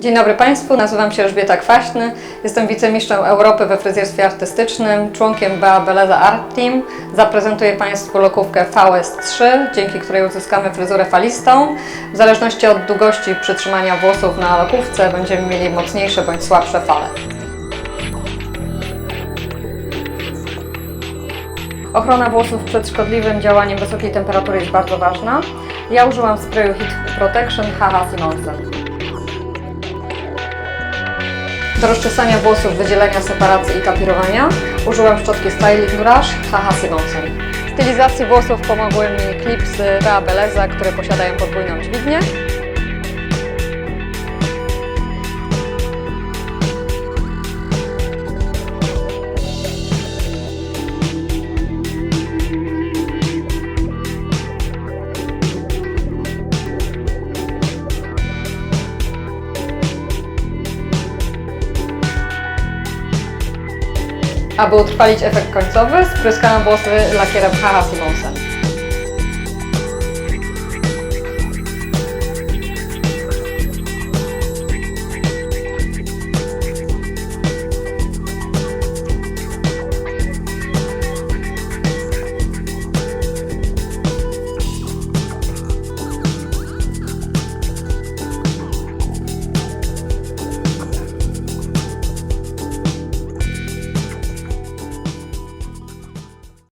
Dzień dobry Państwu, nazywam się Elżbieta Kwaśny, jestem wicemistrzem Europy we fryzjerstwie artystycznym, członkiem BA Beleza Art Team. Zaprezentuję Państwu lokówkę VS3, dzięki której uzyskamy fryzurę falistą. W zależności od długości przytrzymania włosów na lokówce będziemy mieli mocniejsze bądź słabsze fale. Ochrona włosów przed szkodliwym działaniem wysokiej temperatury jest bardzo ważna. Ja użyłam sprayu Heat Protection HH Simonsen. Do rozczesania włosów, wydzielenia, separacji i kapirowania użyłam szczotki Styling Brush HH Simonsen. W stylizacji włosów pomogły mi klipsy Bea Beleza, które posiadają podwójną dźwignię. Aby utrwalić efekt końcowy, spryskałam włosy lakierem HH Simonsen.